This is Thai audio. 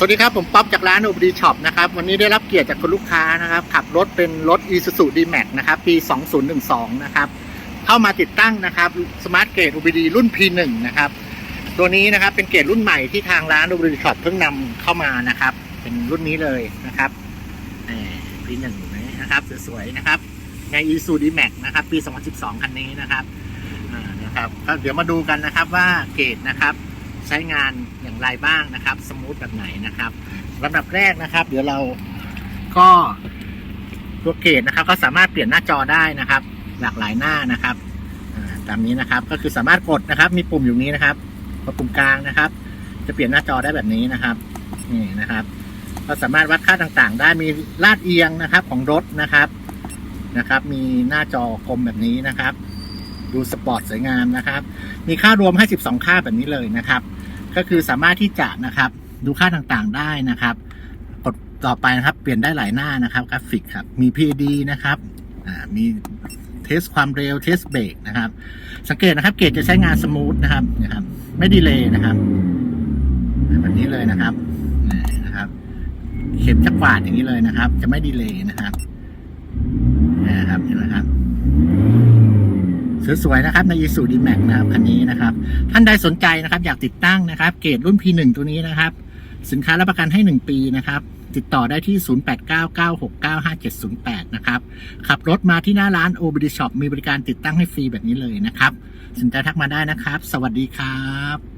สวัสดีครับ ผมป๊อปจากร้านโอ d ดีช็อปนะครับ วันนี้ได้รับเกียรติจากคุณลูกค้านะครับ ขับรถเป็นรถ Isuzu D-Max นะครับ ปี 2012 นะครับ เข้ามาติดตั้งนะครับ Smart Gate OBD รุ่น P1 นะครับ ตัวนี้นะครับเป็นเกรดรุ่นใหม่ที่ทางร้านโอ d ดีช็อปเพิ่งนำเข้ามานะครับ เป็นรุ่นนี้เลยนะครับนี่ P1 นะครับสวยๆนะครับใน Isuzu D-Max นะครับ ปี 2012 คันนี้นะครับนะครับก็เดี๋ยวมาดูกันนะครับว่าเกรดนะครับใช้งาน อย่างไรบ้างนะครับ สมูทแบบไหนนะครับลำดับแรกนะครับ เดี๋ยวเราก็ตัวเกตนะครับ ก็สามารถเปลี่ยนหน้าจอได้นะครับ หลากหลายหน้านะครับตามนี้นะครับ ก็คือสามารถกดนะครับ มีปุ่มอยู่นี้นะครับกดปุ่มกลางนะครับ จะเปลี่ยนหน้าจอได้แบบนี้นะครับนี่นะครับ ก็สามารถวัดค่าต่างๆ ได้มีลาดเอียงนะครับของรถนะครับนะครับ มีหน้าจอกลมแบบนี้นะครับ ดูสปอร์ตสวยงามนะครับ มีค่ารวมให้12ค่าแบบนี้เลยนะครับ ก็คือสามารถที่จะนะครับดูค่าต่างๆได้นะครับ กดต่อไปนะครับ เปลี่ยนได้หลายหน้านะครับกราฟิกครับ มี PD นะครับมีเทสความเร็วเทสเบรกนะครับ สังเกตนะครับ เกจจะใช้งานสมูทนะครับนะครับ ไม่ดีเลยนะครับแบบนี้เลยนะครับนะครับ เข็มจะกวาดอย่างนี้เลยนะครับ จะไม่ดีเลยนะครับนะครับเห็นไหมครับ สวยๆนะครับใน Isuzu D-Max นะครับคันนี้นะครับ ท่านใดสนใจนะครับ อยากติดตั้งนะครับ เกรดรุ่น P1 ตัวนี้นะครับ สินค้ารับประกันให้ 1 ปีนะครับติดต่อได้ที่ 0899695708 นะครับ ขับรถมาที่หน้าร้าน o b d Shop มีบริการติดตั้งให้ฟรีแบบนี้เลยนะครับ สนใจทักมาได้นะครับ สวัสดีครับ